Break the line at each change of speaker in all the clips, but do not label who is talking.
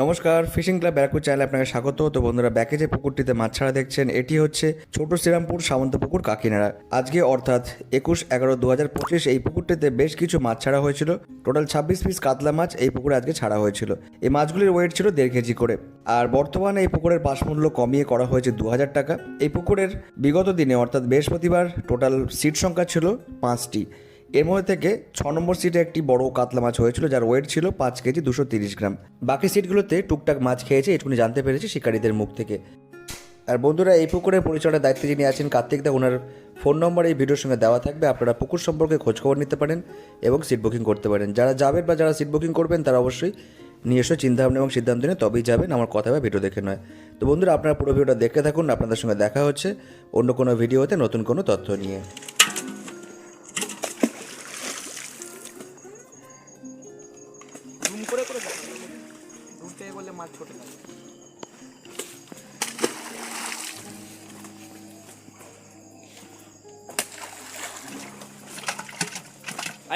নমস্কার, fishing club ব্যারাকুর চ্যানেলে আপনাকে স্বাগত। তো বন্ধুরা, ব্যাকে যে পুকুরটিতে মাছ ছাড়া দেখছেন, এটি হচ্ছে ছোট শ্রীরামপুর সামন্ত পুকুর কাকিনাড়া। আজকে অর্থাৎ একুশ এগারো দু হাজার পঁচিশ এই পুকুরটিতে বেশ কিছু মাছ ছাড়া হয়েছিল। টোটাল ছাব্বিশ পিস কাতলা মাছ এই পুকুরে আজকে ছাড়া হয়েছিল। এই মাছগুলির ওয়েট ছিল দেড় কেজি করে। আর বর্তমানে এই পুকুরের পাশ মূল্য কমিয়ে করা হয়েছে দু হাজার টাকা। এই পুকুরের বিগত দিনে, অর্থাৎ বৃহস্পতিবার টোটাল সিট সংখ্যা ছিল পাঁচটি। এর মধ্যে থেকে ছ নম্বর সিটে একটি বড় কাতলা মাছ হয়েছিল, যার ওয়েট ছিল পাঁচ কেজি দুশো তিরিশ গ্রাম। বাকি সিটগুলোতে টুকটাক মাছ খেয়েছে, এটুকুনি জানতে পেরেছি শিকারীদের মুখ থেকে। আর বন্ধুরা, এই পুকুরের পরিচয়ের দায়িত্বে যিনি আছেন কার্তিক দা ওনার ফোন নম্বর এই ভিডিওর সঙ্গে দেওয়া থাকবে। আপনারা পুকুর সম্পর্কে খোঁজখবর নিতে পারেন এবং সিট বুকিং করতে পারেন। যারা যাবেন বা যারা সিট বুকিং করবেন, তারা অবশ্যই এসে চিন্তাভাবনা এবং সিদ্ধান্ত নিয়ে। তবেই যাবেন, আমার কথা বা ভিডিও দেখে নয়। তো বন্ধুরা, আপনারা পুরো ভিডিওটা দেখতে থাকুন। আপনাদের সঙ্গে দেখা হচ্ছে অন্য কোনো ভিডিওতে নতুন কোনো তথ্য নিয়ে।
করে করে দূর থেকে করলে মাছ ছোট লাগে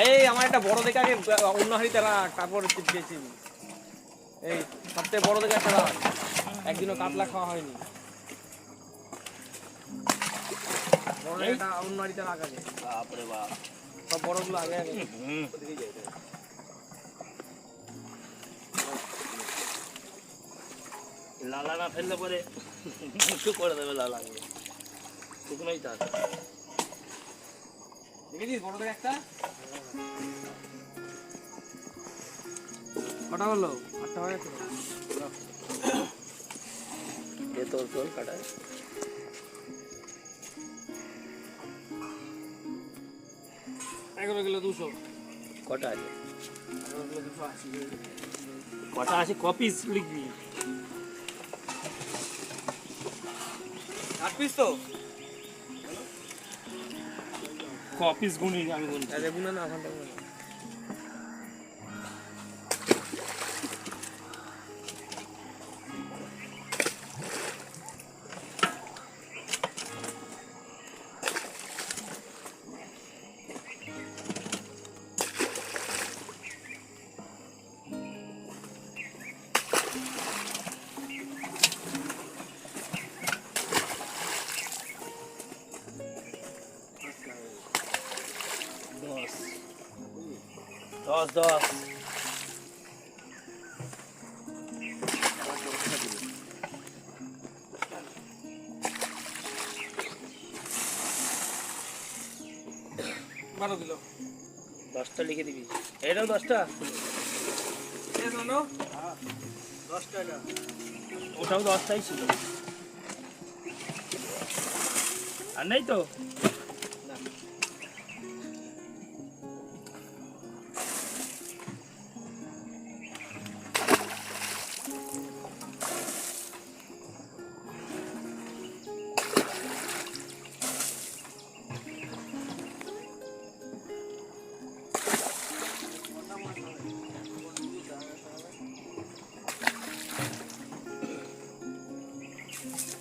এই আমার একটা বড় দেখে আগে অন্য হাড়িতে রাখ তারপর বেশি এই সবথেকে বড় দেখে একটা রাখ। একদিনও কাতলা খাওয়া হয়নি। বড় অন্য হাড়িতে রাখ আগে।
বাপরে বাপ।
সব বড়গুলো আগে আগে।
লালা না ফেললে পরে মুখে করে দেবে লালা শুকনোই থাক
দেখেছিস একটা? কটা হলো? আটটা হয়ে গেছে। তো।
এ তোর তোর কাটায়?
এগারো কিলো দুশো।
কটা আছে? কটা আছে? কপিস লিখবি?
পিস তো?
কপিস গুনি আমি গুনি
দেখুন না ঘণ্টা গুনে
দশ দশ।
বারো কিলো
দশটা লিখে দিবি। এটাও দশটা। দশটা এটা। ওটাও দশটাই ছিল। আর নেই তো? Thank you.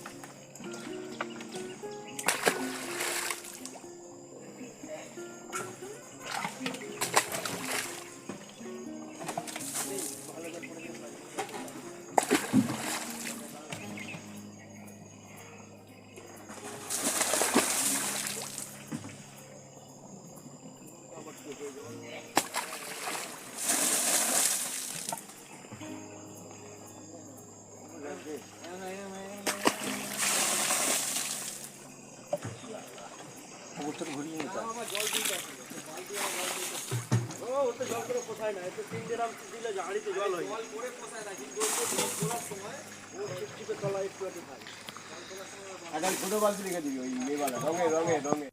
ওটা ঘুরিয়ে নিতে
এখন ছোট বালতি রেখে দিবি ওই রঙে রঙে রঙে